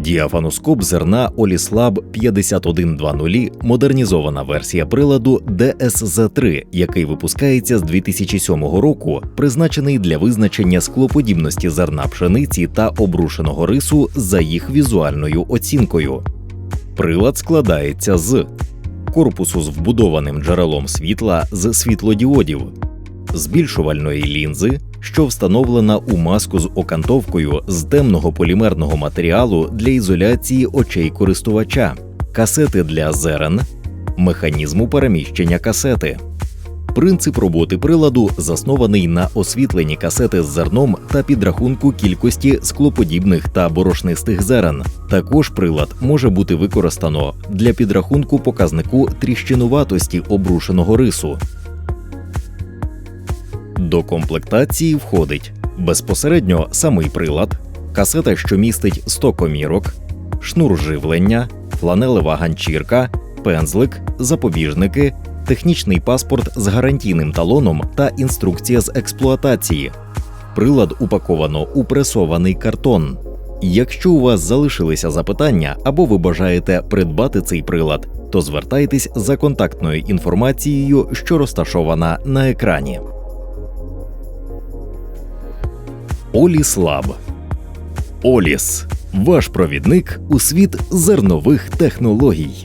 Діафаноскоп зерна Оліслаб 5120 – модернізована версія приладу DSZ3, який випускається з 2007 року, призначений для визначення склоподібності зерна пшениці та обрушеного рису за їх візуальною оцінкою. Прилад складається з корпусу з вбудованим джерелом світла з світлодіодів, збільшувальної лінзи, що встановлена у маску з окантовкою з темного полімерного матеріалу для ізоляції очей користувача, касети для зерен, механізму переміщення касети. Принцип роботи приладу заснований на освітленні касети з зерном та підрахунку кількості склоподібних та борошнистих зерен. Також прилад може бути використано для підрахунку показнику тріщинуватості обрушеного рису. До комплектації входить безпосередньо самий прилад, касета, що містить 100 комірок, шнур живлення, фланелева ганчірка, пензлик, запобіжники, технічний паспорт з гарантійним талоном та інструкція з експлуатації. Прилад упаковано у пресований картон. Якщо у вас залишилися запитання або ви бажаєте придбати цей прилад, то звертайтесь за контактною інформацією, що розташована на екрані. Оліс Лаб. Оліс ваш провідник у світ зернових технологій.